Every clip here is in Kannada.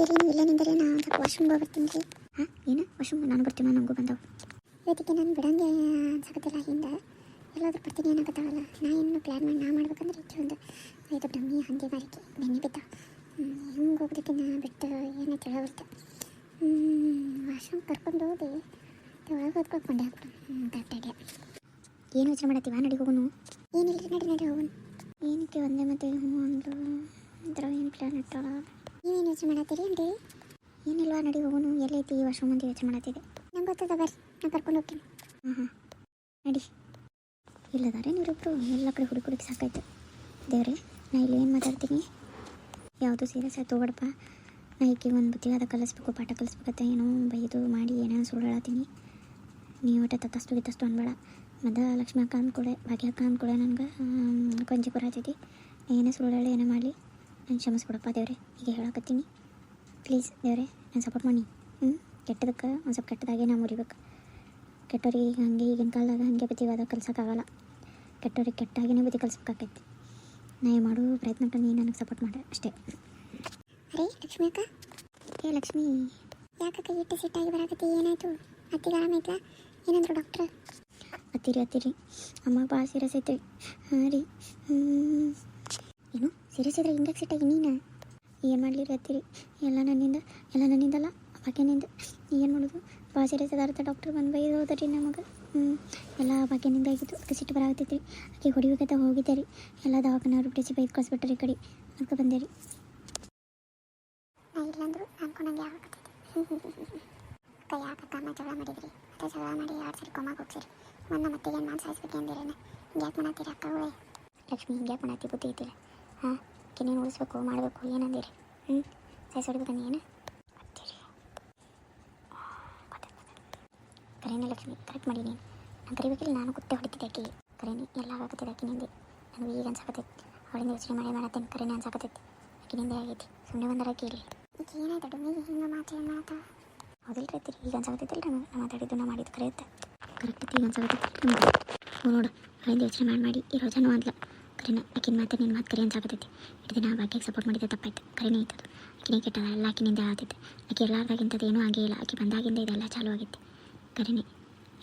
ನಡೀರಿ ನೀವು ಇಲ್ಲೇ ಒಂದು ಸ್ವಲ್ಪ ವಾಶ್ರೂಮ್ಗೆ ಬರ್ತೀನಿ ರೀ. ಹಾಂ, ಏನು? ವಾಶ್ರೂಮ್ ನಾನು ಬರ್ತೀನಿ ನನಗೂ ಬಂದವು. ಇವತ್ತಿಗೆ ನಾನು ಬಿಡಂಗೆ ಅನ್ಸಕತ್ತಿಲ್ಲ. ಹಿಂದೆ ಎಲ್ಲಾದ್ರೂ ಬರ್ತೀನಿ ಏನಾಗತ್ತಾವಲ್ಲ ನಾ ಏನು ಪ್ಲ್ಯಾನ್ ಮಾಡಿ ನಾ ಮಾಡ್ಬೇಕಂದ್ರೆ ಒಂದು ಇದು ಬ್ರಹ್ಮಿ ಹಂದಿ ಮಾರಿಕೆ, ಬೆನ್ನಿ ಬಿದ್ದ ಹೆಂಗೆ ಹೋಗ್ದಕ್ಕೆ ನಾ ಬಿಟ್ಟು ಏನೋ ತಿಳಿವಲ್ತು ವಾಶ್ರೂಮ್ ಕರ್ಕೊಂಡು ಹೋಗಿ ಒಳಗೆ ಹೊತ್ಕೊಂಡು ಕೊಂಡೆ ಹಾಕ್ಬಿಡು ಕರೆಕ್ಟ್ ಏನು ಯೋಚನೆ ಮಾಡತ್ತೀವ ನಡಿ ಹೋಗೋನು? ಏನಿಲ್ಲ, ನಡಿ ನಡಿ, ಹೋಗೋನು. ಏನಕ್ಕೆ ಒಂದೇ ಮತ್ತೆ? ಹ್ಞೂ ಅಂದರು. ಇದ್ರ ಏನು ಪ್ಲ್ಯಾನ್ ಇಟ್ಟಾಳ? ನೀವೇನು ಯೋಚನೆ ಮಾಡತ್ತೀರಿ ಅಂಡಿ ಏನಿಲ್ವಾ ನಡಿ ಹೋಗೋನು ಎಲ್ಲೈತಿ ವರ್ಷ ಮುಂದೆ ಯೋಚನೆ ಮಾಡತ್ತಿದೆ. ನಂಗೆ ಗೊತ್ತದ ಬರ್ರಿ, ನಾನು ಕರ್ಕೊಂಡು ಹೋಗ್ತೀನಿ. ಹಾಂ ಹಾಂ ನಡಿ. ಇಲ್ಲದಾರೆ ನೀವಿಬ್ರು, ಎಲ್ಲ ಕಡೆ ಹುಡುಕಿ ಹುಡುಕಿ ಸಾಕಾಯ್ತು. ದೇವ್ರೆ, ನಾ ಇಲ್ಲಿ ಏನು ಮಾತಾಡ್ತೀನಿ? ಯಾವುದು ಸೀರಿಯಸ್ ಆಯ್ತು ತೊಗೊಡಪ್ಪ ನಾ ಈಕೆ ಒಂದು ಬುದ್ಧಿವಾದ ಕಲಿಸ್ಬೇಕು, ಪಾಠ ಕಲಿಸ್ಬೇಕಂತ ಏನೋ ಬೈದು ಮಾಡಿ ಏನೇನೋ ಸುಳ್ಳು ಹೇಳತ್ತೀನಿ. ನೀವು ಒಟ್ಟು ತತ್ತಷ್ಟು ಗಿತ್ತಷ್ಟು ಅನ್ಬೇಡ. ಮದ ಲಕ್ಷ್ಮಿ ಅಕ್ಕ ಅಂದ್ಕೊಳೆ ಭಾಗ್ಯ ಅಕ್ಕ ಅಂದ್ಕೊಳೆ ನನಗೆ. ಕೊಂಚಿ ಬರತೈತಿ ಏನೇ ಸುಳ್ಳು ಹೇಳಿ, ಏನೇ ಮಾಡಲಿ. ನಾನು ಕ್ಷಮಿಸ್ಬಿಡಪ್ಪ ದೇವ್ರೆ ಈಗ ಹೇಳಕತ್ತೀನಿ. ಪ್ಲೀಸ್ ದೇವ್ರೆ ನಾನು ಸಪೋರ್ಟ್ ಮಾಡಿ. ಹ್ಞೂ ಕೆಟ್ಟದಕ್ಕೆ ಒಂದು ಸ್ವಲ್ಪ ಕೆಟ್ಟದಾಗೆ ನಾ ಮುರಿಬೇಕು. ಕೆಟ್ಟವ್ರಿಗೆ ಈಗ ಹಂಗೆ ಈಗಿನ ಕಾಲದಾಗ ಹಂಗೆ ಬುದ್ಧಿವಾದ ಕಲ್ಸೋಕ್ಕಾಗಲ್ಲ. ಕೆಟ್ಟವ್ರಿಗೆ ಕೆಟ್ಟಾಗಿನೇ ಬುದ್ಧಿ ಕಲ್ಸ್ಬೇಕಾಕೈತಿ ನಾ ಏನು ಮಾಡೋ ಪ್ರಯತ್ನಕ್ಕೆ ನೀನು ನನಗೆ ಸಪೋರ್ಟ್ ಮಾಡ ಅಷ್ಟೇ. ಅರೇ ಲಕ್ಷ್ಮಿ ಅಕ್ಕ. ಏ ಲಕ್ಷ್ಮಿ. ಯಾಕಕ್ಕ ಇಟ್ಟು ಸಿಟ್ಟಾಗಿ ಬರಾಕತ್ತಿ? ಏನಾಯ್ತು? ಅತ್ತಿಗೆ ಆರಾಮಾಯ್ತಾ ಏನಂದ್ರು ಡಾಕ್ಟ್ರ್ ಅತ್ತಿರಿ ಅತ್ತಿರಿ. ಅಮ್ಮ ಭಾಳ ಸೀರಿಯಸ್ ಐತೆ ಹಾಂ ರೀ. ಏನು? ಹಿಂಗೆ ಸಿಟ್ಟಾಗಿ ನೀನು? ಏನು ಮಾಡಲಿ ರೀ ಹತ್ತಿರಿ ಎಲ್ಲ ನನ್ನಿಂದ, ಎಲ್ಲ ನನ್ನಿಂದಲ್ಲ? ಭಾಗ್ಯನಿಂದ ಏನು ಮಾಡೋದು? ಭಾಳ ಸೀರಿಯಸ್ ಅರ್ಥ ಡಾಕ್ಟ್ರ್ ಬಂದು ಬೈದು ಹೋದ್ರಿ ನಮಗೆ ಎಲ್ಲ ಭಾಗ್ಯನಿಂದ ಆಗಿತ್ತು ಅದಕ್ಕೆ ಸಿಟ್ಟು ಬರಾಕತ್ತೈತಿ ರೀ ಆಕೆ ಹೊಡಿಬೇಕಂತ ಹೋಗಿದ್ದೆ ರೀ. ಎಲ್ಲ ದವಾಖಾನೆ ಬಿಟ್ಟಿಸಿ ಬೈದು ಕಳಿಸ್ಬಿಟ್ರಿ ಕಡೆ. ಅದಕ್ಕೆ ಬಂದೆ ರೀ. ಇಲ್ಲಂದ್ರು ಅನ್ಕೊಂಡಂಗೆ ಆಗಕತ್ತೈತಿ ಅಕ್ಕ ಯಾಕಕ್ಕ ಅಮ್ಮ ಜಗಳ ಮಾಡಿದ್ರಿ. ಮತ್ತೆ ಜಗಳ ಮಾಡಿ ಎರಡು ಸರಿ ಕೊಮ್ಮಾಗ ಹೋಗ್ಸಿರಿ. ಮೊನ್ನೆ ಮತ್ತೆ ಏನು ಮಾಡಿ ಸಾಯಿಸ್ಬೇಕು ಅಂದಿರೇನೆ ಹಿಂಗ್ಯಾಕೆ ಮಾಡತ್ತೀರಿ ಅಕ್ಕಗಳೇ ಲಕ್ಷ್ಮಿ, ಹಿಂಗ್ಯಾಕೆ ಮಾಡತ್ತಿ ಬುದ್ಧಿ ಐತಿಲ್ಲ. ಹಾಂ ಕಿನ್ನೇನು ಉಳಿಸ್ಬೇಕು ಮಾಡಬೇಕು ಏನಂದಿರಿ. ಹ್ಞೂ ಸಾಯಿಸೋಡ್ಬೇಕು ಏನು? ಗೊತ್ತಿರಿ ಕರೇನೆ ಲಕ್ಷ್ಮಿ ಕರೆಕ್ಟ್ ಮಾಡಿ ನೀನು. ನಾನು ಕರಿಬೇಕಿಲ್ಲ ನಾನು ಕುತ್ತೆ ಹೊಡಿತಿದ್ದೆ ಅಕ್ಕಿ ಕರೇನಿ ಎಲ್ಲ ಆಗತ್ತಿದೆ ಅಕ್ಕಿ ನಿಂದೆ. ನನಗೆ ಈಗ ಅನ್ಸಾಕತ್ತೈತಿ. ಅವಳಿಂದ ಯೋಚನೆ ಮಾಡಿ ಮಾಡತ್ತೇನೆ ಕರೇನೆ ಅಕ್ಕಿ ನಿಂದೆ ಆಗೈತಿ. ಸುಮ್ಮನೆ ಬಂದರ ಇಲ್ಲಿ. ಏನಾಯ್ತು ಡುಮ್ಮಿಗೆ ಹಿಂಗೆ ಮಾತು ಮಾತಾ ಹೌದಿಲ್ಲ ರೀ ಈಗ ಅನ್ಸಕತ್ತೈತಿಲ್ಲ ನಾನು ಮಾತಾಡಿದ್ದು ನಾ ಮಾಡಿದ್ದು ಕರೆಯುತ್ತೆ. ಕರೆಕ್ಟ್ ಈಗ ಅನ್ಸಕತ್ತೈತಿ ನಮಗೆ. ನೋಡು ಅವಳಿಂದ ಯೋಚನೆ ಮಾಡಿ ಮಾಡಿ. ಇರೋ ಜನ ಅಂದ್ಲ. ಕರೆನ ಆಕಿನ ಮಾತು ನಿನ್ನ ಮಾತು ಕರಿ ಅನ್ಸಕತ್ತೈತಿ ಇಟ್ಟು ದಿನ ಭಾಗ್ಯಕ್ಕೆ ಸಪೋರ್ಟ್ ಮಾಡಿದ್ದೆ ತಪ್ಪಾಯ್ತು. ಕರೆನೇ ಇತ್ತು ಆಕಿನೇ ಕೆಟ್ಟದ ಎಲ್ಲ ಆಕಿನಿಂದ ಆತೈತೆ. ಆಕೆ ಎಲ್ಲಾರ್ದಾಗಿಂಥದ್ದು ಏನೂ ಆಗೇ ಇಲ್ಲ ಆಕೆ ಬಂದಾಗಿಂದ ಇದೆಲ್ಲ ಚಾಲು ಆಗೈತೆ. ಕರೆನೇ,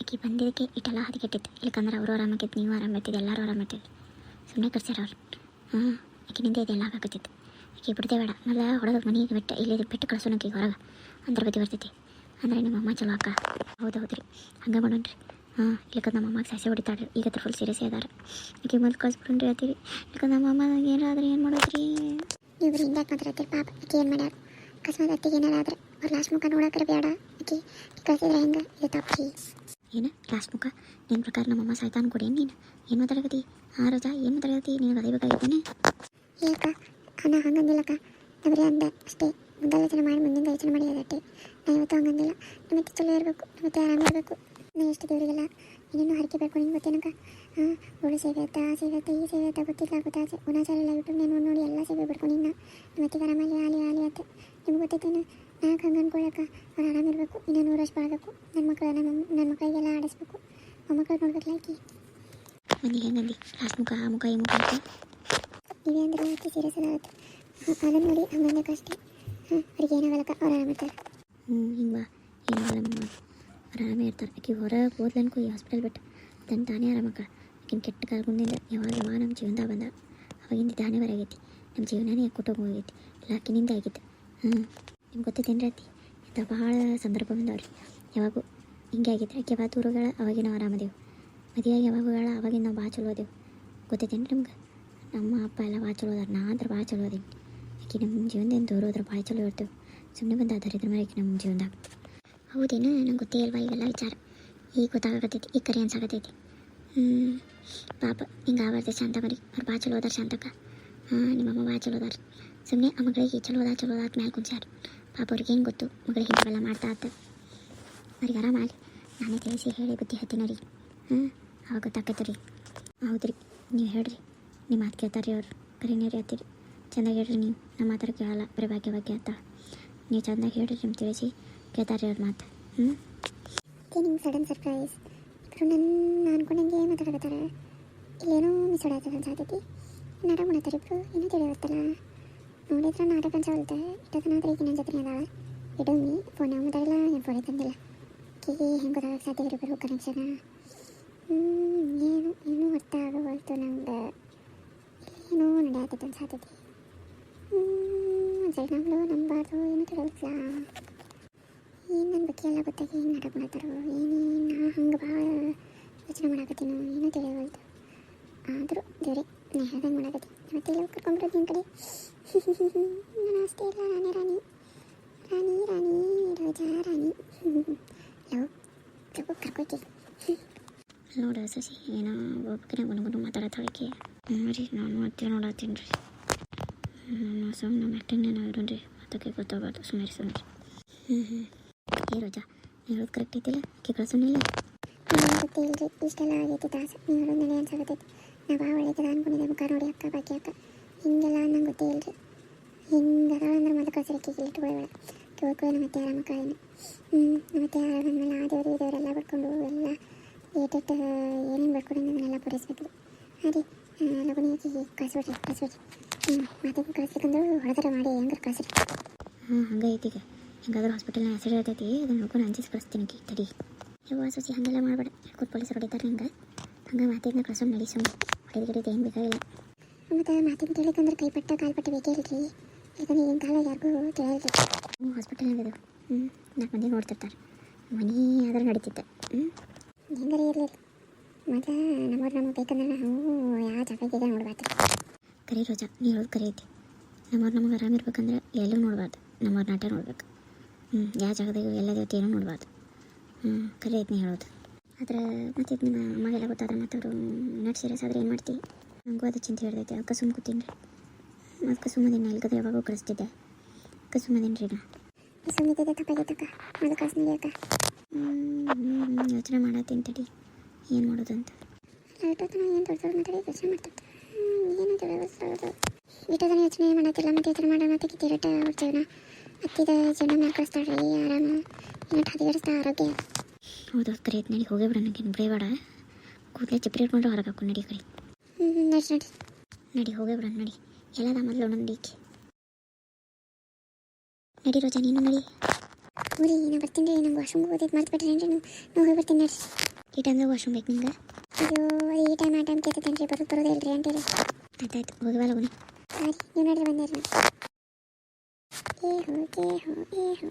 ಆಕೆ ಬಂದಿದ್ದಕ್ಕೆ ಇಟ್ಟೆಲ್ಲ ಹದಗೆಟ್ಟಿತ್ತು ಇಲ್ಲಕಂದ್ರೆ ಅವರು ಆರಾಮಾಗಿತ್ತು ನೀವು ಆರಾಮಾಗ್ತಿದ್ದು ಎಲ್ಲರೂ ಆರಾಮಾಗ್ತಿದ್ದು ಸುಮ್ಮನೆ ಕರ್ಸ್ಯಾರ ಅವ್ರು. ಹಾಂ ಆಕಿನಿಂದ ಇದೆಲ್ಲ ಆಗಾಕತ್ತಿತ್ತು. ಆಕೆ ಬಿಡದೆ ಬೇಡ. ಮೊದಲ ಹೊಡೆದ ಮನೆಗೆ ಬಿಟ್ಟು, ಇಲ್ಲಿ ಬಿಟ್ಟು ಕಳ್ಸೋಣ ಆಕೆಗೆ ಹೊರಗೆ. ಅಂದ್ರೆ ಬದಿ ಬರ್ತೈತಿ. ಅಂದ್ರೆ ನಿಮ್ಮ ಅಮ್ಮ ಚಲೋ ಅಕ್ಕ. ಹೌದು ಹೌದು ರೀ ಹಂಗೆ ಮಾಡೋಣ್ರಿ. ಹಾಂ ಇಲ್ಲಕ ನಮ್ಮ ಅಮ್ಮಗೆ ಸಸಿ ಹೊಡಿತಾಳ್ರಿ ಈಗ ಹತ್ರ ಫುಲ್ ಸೀರಿಯಸ್ ಅದಾರ ಈಗ ಮೊದಲು ಕಳ್ಸ್ಬಿಟ್ಟು ಹೇಳ್ತೀರಿ ಇಲ್ಲಕ್ಕ ನಮ್ಮ ಅಮ್ಮ ಏನಾದ್ರೆ ಏನು ಮಾಡೋದ್ರಿ? ಇವ್ರು ಹಿಂಗ್ಯಾಕೆ ಮಾತಾಡ್ತೀರಿ ಪಾಪ. ಆಕೆ ಏನು ಮಾಡ್ಯಾರ ಅಕಸ್ಮಾತ್ ಅತ್ತಿಗೆ ಏನಾರಾದ್ರೆ ಅವ್ರು ಲಾಸ್ಟ್ ಮುಖ ನೋಡಕ್ರೆ ಬೇಡ. ಆಕೆ ಕಳ್ಸಿದ್ರೆ ಹೆಂಗೆ? ಇದು ತಪ್ಪಿ. ಏನು? ಲಾಸ್ಟ್ ಮುಖ? ನಿನ್ನ ಪ್ರಕಾರ ನಮ್ಮಮ್ಮ ಸಾಯ್ತಾನ ಕೊಡಿ ನೀನು? ಏನು ಮಾತಾಡಕತ್ತಿ ಆ ರಜಾ ಏನು ಮಾತಾಡಕತ್ತಿ ನೀನು ಅದೇಬೇಕಾಗಿದ್ದಾನೆ ಏಕ ಅಣ್ಣ ಹಂಗಂದಿಲ್ಲಕ್ಕ. ನಾ ಬರೀ ಅಂದೆ ಅಷ್ಟೇ. ಮುಂದೆ ಯೋಚನೆ ಮಾಡಿ ಮುಂದಿನ ಯೋಚನೆ ಮಾಡಿ ಅದಟ್ಟೆ ನಾ ಇವತ್ತು ಹಂಗಂದಿಲ್ಲ. ಮತ್ತೆ ಚಲೋ ಇರಬೇಕು. ಮತ್ತೆ ಆರಾಮ ಇರಬೇಕು. ನಾ ಎಷ್ಟು ದೇವರಿಗೆಲ್ಲ ಏನೇನು ಹರಕೆ ನಿಂಗೆ ಗೊತ್ತೇನಕ್ಕ? ಹಾಂ ಅವಳು ಸೇವೆ ಆಯ್ತಾ? ಆ ಸೇವೆ ಆಯ್ತಾ? ಈ ಸೇವೆ ಆಯ್ತಾ? ಗೊತ್ತಿಲ್ಲ ಗೊತ್ತಾ? ಗುಣಾಚಾರ ಇಲ್ಲ ಯೂಟ್ಯೂಬ್ ನಾನು ನೋಡಿ ಎಲ್ಲ ಸೇವೆ ಬಿಡ್ಕೊಂಡು ನಿನ್ನ ಮತ್ತೆ ಆರಾಮಾಗಿ ಆಲಿ ಆಲಿ ಆಯ್ತು ನಿಮ್ಗೆ ಗೊತ್ತೈತೇನು ನಾಲ್ಕು ಹಂಗೆ ಅನ್ಕೊಳಕ್ಕ. ಅವ್ರು ಆರಾಮಿರಬೇಕು ಇನ್ನೂ ನೂರು ವರ್ಷ ಬಾಳಬೇಕು. ನನ್ನ ಮಕ್ಕಳು ನಮ್ಮ ನನ್ನ ಮಕ್ಕಳಿಗೆಲ್ಲ ಆಡಿಸ್ಬೇಕು. ಮೊಮ್ಮಕ್ಕಳು ನೋಡ್ಬೇಕಲ್ಲ ಆಕಿ? ಮನೆ ಹೆಂಗಂದಿ ಲಾಸ್ಟ್ ಮುಖ ಆ ಮುಖ ಈ ಮುಖ ಅಂತ? ನೀವೇ ಅಂದ್ರೆ ಮತ್ತೆ ಸೀರಿಯಸ್ ಆಗುತ್ತೆ. ಅದನ್ನು ನೋಡಿ ಹಂಗಂದಕ್ಕಷ್ಟೇ ಹಾಂ ಅವ್ರಿಗೆ ಏನಾಗಲ್ಲಕ್ಕ ಅವ್ರು ಆರಾಮಿರ್ತಾರೆ ಹ್ಞೂ ಹಿಂಗೆ ಬಾ. ಏನಾಗಲ್ಲ ಆರಾಮೇ ಇರ್ತಾರೆ. ಆಕೆ ಹೊರಗೆ ಹೋದ್ಲನ್ಕೋ ಈ ಹಾಸ್ಪಿಟಲ್ ಬಿಟ್ಟು. ತನ್ನ ತಾನೇ ಆರಾಮಕ್ಕ ಆಕಿನ ಕೆಟ್ಟ ಕಾಲ ಮುಂದಿಂದ ಯಾವಾಗ ಯಾವಾಗ ನಮ್ಮ ಜೀವನದಾಗ ಬಂದ? ಅವಾಗಿಂದ ತಾನೇ ಬರಾಗೈತಿ ನಮ್ಮ ಜೀವನನೇ ಕೊಟ್ಟೋಗಿ ಹೋಗೈತಿ ಎಲ್ಲ ಆಕಿನಿಂದ ಆಗಿತ್ತು. ಹ್ಞೂ ನಿಮ್ಗೆ ಗೊತ್ತೈತೇನು ರೀತಿ ಇಂಥ ಭಾಳ ಸಂದರ್ಭ ಬಂದವ್ರಿ. ಯಾವಾಗೂ ಹಿಂಗೆ ಆಗಿದ್ರೆ ಆಕೆ ಯಾವಾಗ ದೂರಗಳ ಅವಾಗಿ ನಾವು ಆರಾಮದೇವು ಮದುವೆಯಾಗಿ ಯಾವಾಗಗಳ ಅವಾಗಿಂದ ನಾವು ಭಾಳ ಚಲೋ ಅದೇವು. ಗೊತ್ತೈತೇನು ನಮ್ಗೆ? ನಮ್ಮ ಅಪ್ಪ ಎಲ್ಲ ಭಾಳ ಚಲೋ ಅದಾರ. ನಾ ಅಂದ್ರೆ ಭಾಳ ಚಲೋ ಅದೀನಿ. ಆಕೆ ನಮ್ಮ ಜೀವನದಿಂದ ದೂರ ಹೋದ್ರೆ ಭಾಳ ಚಲೋ ಇರ್ತೇವೆ. ಸುಮ್ಮನೆ ಬಂದು ಆಧಾರಿದ್ರ ಮೇಲೆ ಆಕೆ ನಮ್ಮ ಜೀವನದಾಗ. ಹೌದೇನು? ನಂಗೆ ಗೊತ್ತೇ ಇಲ್ವಾ ಇವೆಲ್ಲ ವಿಚಾರ? ಈಗ ಗೊತ್ತಾಗತೈತಿ ಈಗ ಕರಿ ಅನ್ಸಾಗತೈತಿ ಹ್ಞೂ ಪಾಪ ಹಿಂಗೆ ಆವರ್ತೆ ಶಾಂತ ಬರಿ ಅವ್ರು ಭಾಳ ಚಲೋ ಅದಾರ ಶಾಂತಕ್ಕ. ಹಾಂ ನಿಮ್ಮಮ್ಮ ಭಾಳ ಚಲೋ ಅದಾರ. ಸುಮ್ಮನೆ ಆ ಮಗಳಿಗೆ ಚಲೋ ಅದ ಚಲೋ ಅದ ಮ್ಯಾಲೆ ಕುಂಚಾರ ಪಾಪ ಅವ್ರಿಗೆ ಏನು ಗೊತ್ತು? ಮಗಳಿಗೆ ಹಿಂಗೆಲ್ಲ ಮಾಡ್ತಾ ಆತ ಅವ್ರಿಗೆ ಆರಾಮ ಆಗಲಿ. ನಾನೇ ತಿಳಿಸಿ ಹೇಳಿ ಬುದ್ಧಿ ಹತ್ತಿನ ರೀ ಹ್ಞೂ ಅವಾಗ ಗೊತ್ತಾಕೈತೆ ರೀ. ಹೌದು ರೀ. ನೀವು ಹೇಳ್ರಿ. ನಿಮ್ಮ ಮಾತು ಕೇಳ್ತಾರೆ ಅವ್ರು. ಕರೀನೇ ರೀ ಹತ್ತಿರಿ ಚೆನ್ನಾಗಿ ಹೇಳ್ರಿ ನೀವು. ನಮ್ಮ ಮಾತಾಡ ಕೇಳಲ್ಲ, ಬರೀ ಭಾಗ್ಯ ಭಾಗ್ಯ ಅಂತ. ನೀವು ಚೆನ್ನಾಗಿ ಹೇಳ್ರಿ ನಿಮ್ಮ ತಿಳಿಸಿ. ಕೇಳ್ತಾರೆ ಅವ್ರ ಮಾತು ಹ್ಞೂ ನಿಮ್ಗೆ ಸಡನ್ ಸರ್ಪ್ರೈಸ್ ನನ್ನ ಅನ್ಕೊಂಡಂಗೆ ಮಾತಾಡಕತ್ತಾರ. ಇಲ್ಲೇನೋ ಮಿಸ್ ಹೊಡಾಯ್ತದ ಅನ್ಸಾತೈತಿ ನಾಟಕ ಮಾಡತ್ತಾರೆ ಇಬ್ಬರು ಏನೂ ತಿಳಿಯವತ್ತಲ್ಲ ನೋಡಿದ್ರೆ ನಾಟಕ ಅನ್ಸವಲ್ತ ಇಟ್ಟದನಾದ್ರೆ ಈಗ ನನ್ನ ಜೊತೆ ಅದಾಳ. ಇಡೋಮಿ ಫೋನ್ ಮಾತಾಡಿಲ್ಲ, ಏನು ಫೋನ್ ತಂದಿಲ್ಲ ಕೇ ಹೆಂಗೆ ಗೊತ್ತಾಗಕ್ಕೆ ಸಾಧ್ಯ ಇರಬೇಕು ಕನೆಕ್ಷನ್ ಏನು, ಏನೂ ಅರ್ಥ ಆಗವಲ್ತು ನಂಗೆ. ಏನೋ ಸಾಧ್ಯತೆ. ಒಂದು ಸೈಡ್ ನಂಬಲು ನಂಬಾರ್ದು, ಏನೂ ತಿಳಿಯಲ್ಲ ಏನು ನನ್ನ ಬಗ್ಗೆ ಎಲ್ಲ ಗೊತ್ತಾಗಿ ಏನು ನಾಟಕ ಮಾಡ್ತಾರೋ ಏನೇನು ಹಂಗೆ ಭಾಳ ಯೋಚನೆ ಮಾಡಾಕತ್ತೀನೋ ಏನೂ ತಿಳಿಯವಲ್ದು ಆದರೂ ದೇವ್ರೆ, ನಾ ಹೇಳ್ದಂಗೆ ಮಾಡಾಕತ್ತೀನಿ ಮತ್ತೆ ಎಲ್ಲ ಕರ್ಕೊಂಡ್ಬಿಡೋದು ನಿಮ್ಮ ಕಡೆ? ನಾನು ಅಷ್ಟೇ ಇಲ್ಲ, ನಾನೇ ರಾಣಿ. ರಾಣಿ ರಾಣಿ, ರೋಜಾ, ರಾಣಿ. ಲವ್ ಲವ್ ಕರ್ಕೊಯ್ತಿ ನೋಡ ಸಸಿ, ಏನೋ ಒಬ್ಬಕಿನ ಗುಣಗುಣ ಮಾತಾಡತ್ತಾಳಕ್ಕೆ ರೀ ನಾನು ಮತ್ತೆ ನೋಡತ್ತೀನಿ ರೀ. ನಾನು ಸುಮ್ಮನೆ ನಮ್ಮ ಆ್ಯಕ್ಟಿಂಗ್ ರೀ ಇರೋನ್ರಿ. ಅದಕ್ಕೆ ಗೊತ್ತಾಗಬಾರ್ದು ಸುಮ್ಮನೆ ಸುಮ್ಮನೆ ಹ್ಞೂ ಹ್ಞೂ ಏ ರೋಜಾ ಹೇಳೋದು ಕರೆಕ್ಟ್ ಐತಿಲ್ಲ ಆಕೆ ಕಳ್ಸೋನಿಲ್ಲ ಗೊತ್ತೇ ಇಲ್ರಿ ಇಷ್ಟೆಲ್ಲ ಆಗೈತಿ ದಾಸ. ನೀವು ಹೇಳೋದು ನನಗೆ ಅನ್ಸಾಕತ್ತೈತಿ ನಾ ಭಾಳ ಅನ್ಕೊಂಡಿದ್ದೆ ಮುಖ ನೋಡಿ ಅಕ್ಕ ಬಾಕಿ ಅಕ್ಕ. ಹಿಂಗೆಲ್ಲ ನಂಗೆ ಗೊತ್ತೇ ಇಲ್ರಿ. ಹಿಂಗೆ ಅದಾಳ ಅಂದ್ರೆ ಮತ್ತೆ ಕಳ್ಸಿರಕ್ಕೆ ಇಟ್ಕೊಳ್ಳೋಣ ಕೇಳ್ಕೊಳ್ಳಿ ನಮ್ಮ ಮತ್ತೆ ಆರಾಮ ಕಾಳಿನ ಹ್ಞೂ ನಮ್ಮ ಮತ್ತೆ ಆರಾಮ ಅಂದಮೇಲೆ ಆ ದೇವರು ಈ ದೇವರೆಲ್ಲ ಎಲ್ಲ ಏಟೆಟ್ ಏನೇನು ಬಡ್ಕೊಂಡು ಅದನ್ನೆಲ್ಲ ಪೂರೈಸ್ಬೇಕು ಅದೇ ಲಗುನಿ ಲಗುನಿಯಾಗಿ ಕಳ್ಸ್ಬಿಡ್ರಿ ಕಳ್ಸ್ಬಿಡ್ರಿ. ಹ್ಞೂ ಹೊಡೆದ್ರೆ ಮಾಡಿ ಹೆಂಗಾರ ಕಳ್ಸ್ರಿ. ಹಾಂ ಹಂಗೆ ಐತಿ ಈಗ. ಹೆಂಗಾದ್ರೂ ಹಾಸ್ಪಿಟಲ್ನ ಹೆಸರು ಇರ್ತೈತಿ ಅದನ್ನ ನೋಡ್ಕೊಂಡು ಅಂಜಿಸ್ ಕಳಿಸ್ತೀನಿ ಕಿ ತಡಿ. ಸೊಸಿ ಹಾಗೆಲ್ಲ ಮಾಡಬೇಡ. ಯಾಕೂತ್ ಪೊಲೀಸರು ಹೊಡಿತಾರೆ ಹಿಂಗೆ ಹಂಗೆ ಮಾತಿನ ಕಳ್ಸೋಣ ನಡಿ ಸುಮ್ಮನೆ ಹೊಡೆದು ಗಿಡಿದ ಏನು ಬೇಕಾಗಿಲ್ಲ ಮತ್ತು ಮಾತಿನ ಕೇಳಿಕಂದ್ರೆ ಕೈಪಟ್ಟ ಕಾಲ್ಪಟ್ಟ ಬೇಕೇ ಇಲ್ರಿ. ಯಾಕಂದ್ರೆ ಈಗಿನ ಕಾಲ ಯಾರಿಗೂ ತಿಳಿಯಲ್ರಿ ಹ್ಞೂ ಹಾಸ್ಪಿಟಲ್ನಾಗ ಇದು ಹ್ಞೂ ನಾಲ್ಕು ಮಂದಿ ನೋಡ್ತಿರ್ತಾರೆ. ಮನೆ ಆದ್ರೆ ನಡೀತಿತ್ತು. ಹ್ಞೂ ಹೆಂಗಾರ ಇರಲಿಲ್ಲ ಮತ್ತು ನಮ್ಮವ್ರು ನಮಗೆ ಬೇಕಂದ್ರೆ ನಾವು ಯಾವ ಜಾಗಕ್ಕೆ ನೋಡ್ಬಾರ್ದು. ಕರಿ ರೋಜಾ ನೀ ಹೇಳೋದು ಕರಿ ಐತಿ. ನಮ್ಮವ್ರು ನಮಗೆ ಆರಾಮಿರ್ಬೇಕಂದ್ರೆ ಎಲ್ಲೂ ನೋಡಬಾರ್ದು. ನಮ್ಮವ್ರ ನಾಟ ನೋಡ್ಬೇಕು. ಹ್ಞೂ ಯಾವ ಜಾಗದಾಗ ಎಲ್ಲ ದೇವತೆ ಏನೂ ನೋಡಬಾರ್ದು. ಹ್ಞೂ ಕರಿ ಐತಿ ನೀ ಹೇಳೋದು. ಆದ್ರೆ ಮತ್ತೆ ಇದು ನಿಮ್ಮ ಅಮ್ಮಗೆಲ್ಲ ಗೊತ್ತಾದ್ರೆ ಮಾತಾಡು ನಟ್ ಸೀರಿಯಸ್ ಆದ್ರೆ ಏನು ಮಾಡ್ತಿ? ನನಗೂ ಅದು ಚಿಂತೆ ಹಿಡ್ದೈತೆ ಅದಕ್ಕೆ ಸುಮ್ಮ ಕೂತೀನಿ ರೀ ಅದಕ್ಕೆ ಸುಮ್ಮದಿನ ಇಲ್ಕದ್ರೆ ಯಾವಾಗೂ ಕಳಿಸ್ತಿದ್ದೆ ಅದಕ್ಕೆ ಸುಮ್ಮದಿನ ರೀ ನಾ. ಸುಮ್ಮಿದ್ದೆ ತಪ್ಪಾಗೈತಕ್ಕ ಅದು ಕಾಸು ಅಕ್ಕ. ಯೋಚನೆ ಮಾಡತ್ತೀನಿ ತಡಿ. ಏನು ಮಾಡೋದು ಅಂತ. ಯೋಚನೆ ಇಟ್ಟೋದನ್ನ ಯೋಚನೆ ಮಾಡತ್ತಿಲ್ಲ? ಮತ್ತೆ ಯೋಚನೆ ಮಾಡೋ ಮತ್ತೆ ಕಿತ್ತಿರಟ ಅವ್ರ ಹತ್ತಿದ ಜನ ಮೇಲೆ ಕಳಿಸ್ತಾಳ್ರಿ ಆರಾಮ ಇನ್ನೊಟ್ಟು ಹದಿಗಡಿಸ್ತಾ ಆರೋಗ್ಯ. ಹೌದು ಕರಿ ಐತೆ ನಡಿ ಹೋಗೇ ಬಿಡ ನನಗೇನು ಬಿಡೇ ಕೂದಲೇ ಚಿಪ್ರಿ ಇಟ್ಕೊಂಡು ಹೊರಗೆ ಹಾಕೊಂಡು ನಡಿ ಕರಿ ಹ್ಞೂ ನಡಿ ನಡಿ ನಡಿ ಹೋಗೇ ಬಿಡ ನಡಿ. ಎಲ್ಲದ ಮೊದಲು ನಡಿ ಈಕಿ. ನಡಿ ರೋಜಾ ನೀನು ನಡಿ. ಊರಿ ನಾ ಬರ್ತೀನಿ ರೀ ನಂಗೆ ವಾಶ್ರೂಮ್ ಹೋಗೋದೈತೆ ಮರ್ತು ಬಿಟ್ರಿ ನೀವು ನಾವು ಹೋಗಿ ಬರ್ತೀನಿ ನಡ್ರಿ ಈ ಟೈಮ್ದಾಗ ವಾಶ್ರೂಮ್ ಬೇಕು ನಿಂಗೆ ಅಯ್ಯೋ ಈ ಟೈಮ್ ಆ ಟೈಮ್ ಕೇಳ್ತೈತೆ ರೀ ಬರೋದು ಬರೋದೇ ಇಲ್ರಿ ಅಂತೀರಿ ಆಯ್ತಾಯ್ತು ಹೋಗಿ ಬಾ ಲಗುನ. ಹಾಂ ರೀ ನೀವು ನಡ್ರಿ ಬಂದಿರಿ. ಏ ಹೋ ಏ ಹೋ ಏ ಹೋ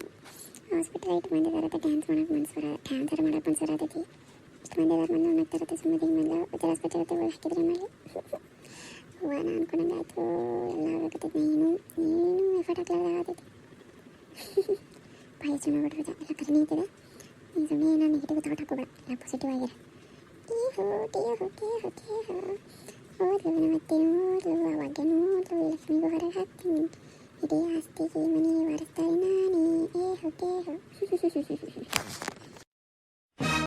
ಹಾಸ್ಪಿಟಲ್ ಐಟ್ ಮಂದಿ ಡ್ಯಾನ್ಸ್ ಮಾಡೋಕೆ ಮನ್ಸು ಬರ ಡ್ಯಾನ್ಸರ್ ಮಾಡೋಕೆ ಮನ್ಸು ಬರತೈತಿ ಇಷ್ಟು ಮಂದಿ ಅದಾರ ಮಂದಿ ಉಣ್ಣಾಕ್ತಿರತ್ತೆ ಸುಮ್ಮನೆ ಹಿಂಗೆ ಮಂದಿ ಒಳಗೆ ಹಾಕಿದ್ರೆ ಮೇಲೆ ನಾನು ಅನ್ಕೊಂಡಂಗೆ ಆಯಿತು, ಎಲ್ಲ ಆಗತ್ತೈತಿ ಏನು ಏನು ಎಫರ್ಟ್ ಹಾಕ್ಲಾರ್ದ ಆಗತೈತಿ ಭಾಳ ಯೋಚನೆ ಮಾಡ್ಬಿಡ್ರಿ ಎಲ್ಲ ಕಡಿಮೆ ಐತಿದೆ ನೀನು ಸುಮ್ಮನೆ ನೆಗೆಟಿವ್ ಥಾಟ್ ಹಾಕೋಬೇಡ ಎಲ್ಲ ಪಾಸಿಟಿವ್ ಆಗಿರ. ಟೀ ಹೋ ಕೆ ಹೋ ನೋಡ್ಲು, ಅವಾಗ ನೋಡ್ಲು, ಲಕ್ಷ್ಮಿಗೂ ಹೊರಗೆ ಹಾಕ್ತೀನಿ ಇಡೀ ಆಸ್ತಿಗೆ ಮನೆ ವಾರಿಸ್ತಾಳೆ ನಾನೇ ಏ ಹೋ ಟೇ ಹೋ